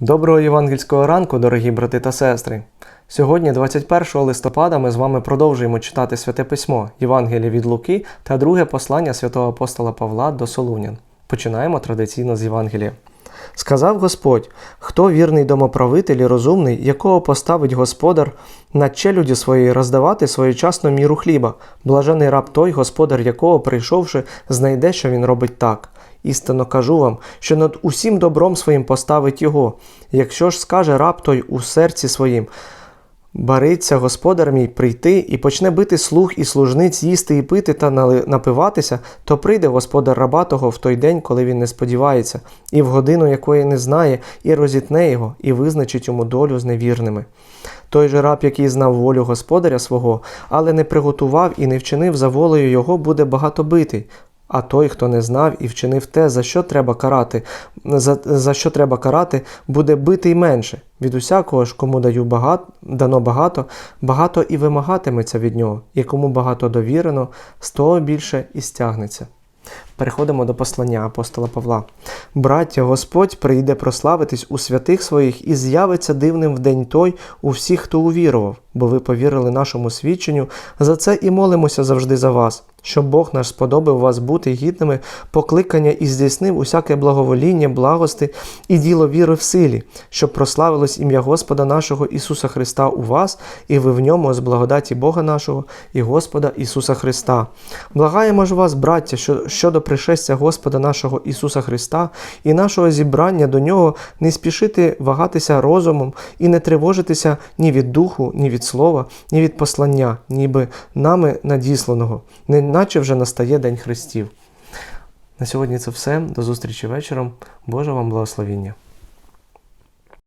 Доброго євангельського ранку, дорогі брати та сестри. Сьогодні, 21 листопада, ми з вами продовжуємо читати Святе Письмо, Євангеліє від Луки та друге послання святого апостола Павла до Солунян. Починаємо традиційно з Євангелія. Сказав Господь: хто вірний домоправитель і розумний, якого поставить господар на челюді своєї роздавати своєчасну міру хліба, блажений раб той, господар якого, прийшовши, знайде, що він робить так. Істинно кажу вам, що над усім добром своїм поставить його. Якщо ж скаже раб той у серці своїм, Бариться господар мій прийти і почне бити слуг і служниць їсти і пити та напиватися, то прийде господар раба того в той день, коли він не сподівається, і в годину якої не знає, і розітне його, і визначить йому долю з невірними. Той же раб, який знав волю господаря свого, але не приготував і не вчинив за волею його, буде багато битий. А той, хто не знав і вчинив те, за що треба карати, за, за що треба карати, буде битий менше. Від усякого ж, кому даю багато, дано багато, багато і вимагатиметься від нього, і кому багато довірено, з того більше і стягнеться. Переходимо до послання апостола Павла. Браття, Господь прийде прославитись у святих своїх і з'явиться дивним в день той у всіх, хто увірував, бо ви повірили нашому свідченню. За це і молимося завжди за вас, щоб Бог наш сподобав вас бути гідними покликання і здійснив усяке благовоління, благости і діло віри в силі, щоб прославилось ім'я Господа нашого Ісуса Христа у вас, і ви в ньому з благодаті Бога нашого і Господа Ісуса Христа. Благаємо ж вас, браття, що щодо пришестя Господа нашого Ісуса Христа і нашого зібрання до Нього не спішити вагатися розумом і не тривожитися ні від духу, ні від слова, ні від послання, ніби нами надісланого, неначе вже настає День Христів. На сьогодні це все. До зустрічі вечором. Боже вам благословіння.